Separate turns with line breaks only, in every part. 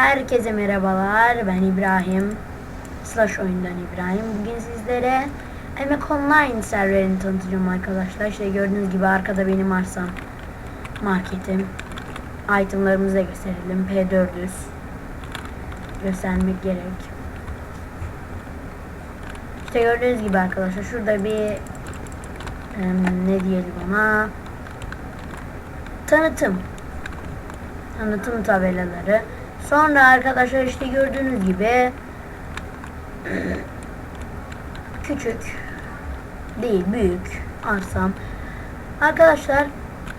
Herkese merhabalar. Ben İbrahim. Slash oyundan İbrahim. Bugün sizlere Emek Online serverini tanıtacağım arkadaşlar. İşte gördüğünüz gibi arkada benim arsam. Marketim. Itemlarımızı da gösterelim. P400. Göstermek gerek. İşte gördüğünüz gibi arkadaşlar şurada bir ne diyelim ona tanıtım tanıtım tabelaları. Sonra arkadaşlar işte gördüğünüz gibi küçük değil büyük arsam. Arkadaşlar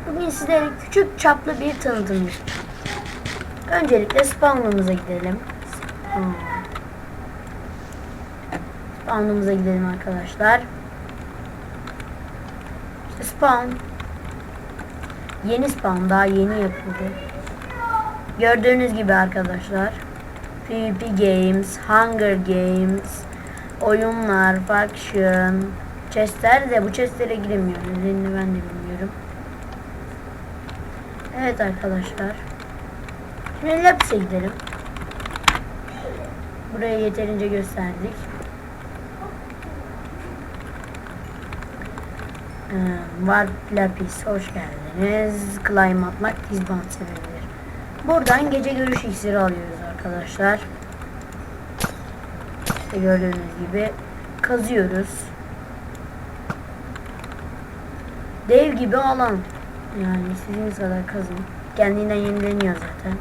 bugün sizlere küçük çaplı bir tanıtım. Öncelikle spawn'ımıza gidelim. Spawn. Spawn'ımıza gidelim arkadaşlar. İşte spawn Yeni spawn daha yeni yapıldı. Gördüğünüz gibi arkadaşlar. PvP Games, Hunger Games, oyunlar, faction, chestler de bu chestlere giremiyorum. Nedenini ben de bilmiyorum. Evet arkadaşlar. Şimdi Laps'e gidelim. Burayı yeterince gösterdik. Ee, Var Lapis hoş geldiniz. Climb atmak tizban sebebidir. Buradan gece görüş iksiri alıyoruz arkadaşlar. İşte gördüğünüz gibi kazıyoruz. Dev gibi alan. Yani istediğiniz kadar kazın. Kendinden yenileniyor zaten.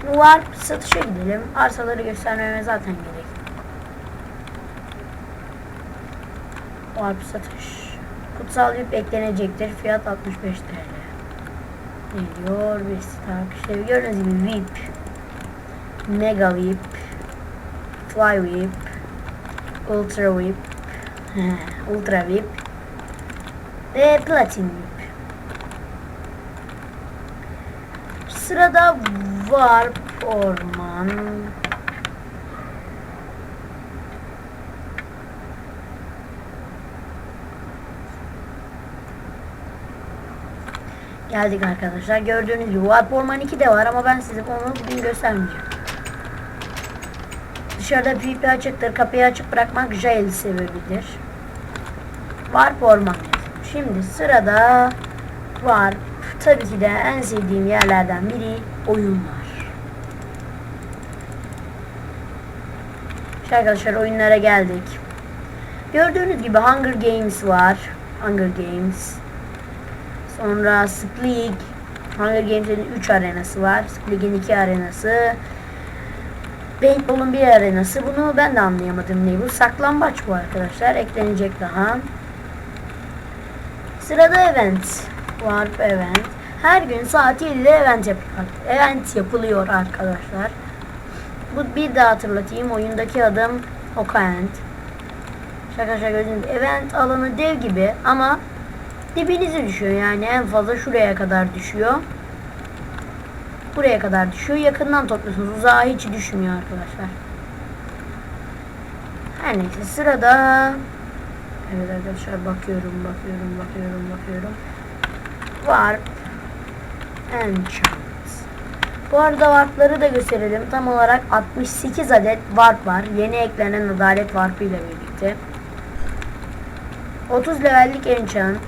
Şimdi var satışa gidelim. Arsaları göstermeme zaten gerek. Var satış. Kutsal yük eklenecektir. Fiyat 65 TL. Bir stak. İşte gördüğünüz gibi VIP. Mega VIP. Fly VIP. Ultra VIP. Ultra VIP. Ve Platin VIP. Sırada Warp Orman. Geldik arkadaşlar. Gördüğünüz gibi Warp Orman 2 de var ama ben size onu bugün göstermeyeceğim. Dışarıda PvP açıktır. Kapıyı açık bırakmak jail sebebidir. Warp Orman. Şimdi sırada Warp. Tabii ki de en sevdiğim yerlerden biri oyunlar. İşte arkadaşlar oyunlara geldik. Gördüğünüz gibi Hunger Games var. Hunger Games. Sonra Splig. Hunger Games'in 3 arenası var. Splig'in 2 arenası. Paintball'un bir arenası. Bunu ben de anlayamadım ne bu. Saklambaç bu arkadaşlar. Eklenecek daha. Sırada event. Warp event. Her gün saat 7'de event yapıyor. Event yapılıyor arkadaşlar. Bu bir daha hatırlatayım. Oyundaki adım Okent. Şaka şaka event alanı dev gibi ama dibinize düşüyor yani en fazla şuraya kadar düşüyor. Buraya kadar düşüyor. Yakından topluyorsunuz. Uzağa hiç düşmüyor arkadaşlar. Her neyse sırada Evet arkadaşlar bakıyorum bakıyorum bakıyorum bakıyorum. Warp Enchant. Bu arada warpları da gösterelim. Tam olarak 68 adet warp var. Yeni eklenen adalet warp ile birlikte. 30 levellik enchant.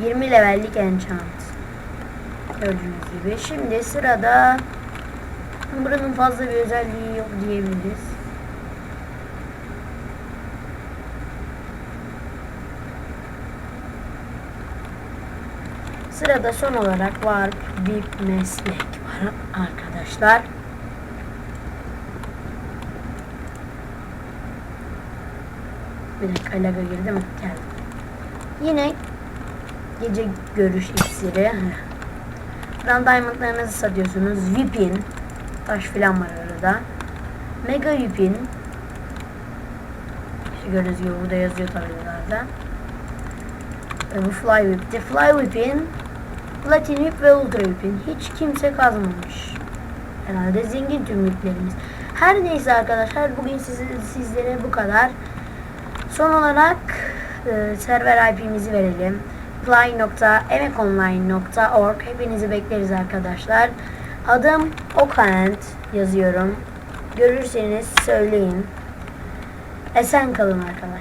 20 levellik enchant. Gördüğünüz gibi. Şimdi sırada buranın fazla bir özelliği yok diyebiliriz. Sırada son olarak var bir meslek var arkadaşlar. Bir dakika laga girdi mi? Geldi. Yine gece görüş iksiri. Buradan diamondlarınızı satıyorsunuz. VIP'in taş filan var arada. Mega VIP'in işte gördüğünüz gibi burada yazıyor tabelalarda. Ve bu Fly Whip'ti. Fly Whip'in Platin Whip ve Ultra Whip'in hiç kimse kazmamış. Herhalde zengin tüm whiplerimiz. Her neyse arkadaşlar bugün sizlere bu kadar. Son olarak e, server IP'mizi verelim. fly.emekonline.org Hepinizi bekleriz arkadaşlar. Adım Okant yazıyorum. Görürseniz söyleyin. Esen kalın arkadaşlar.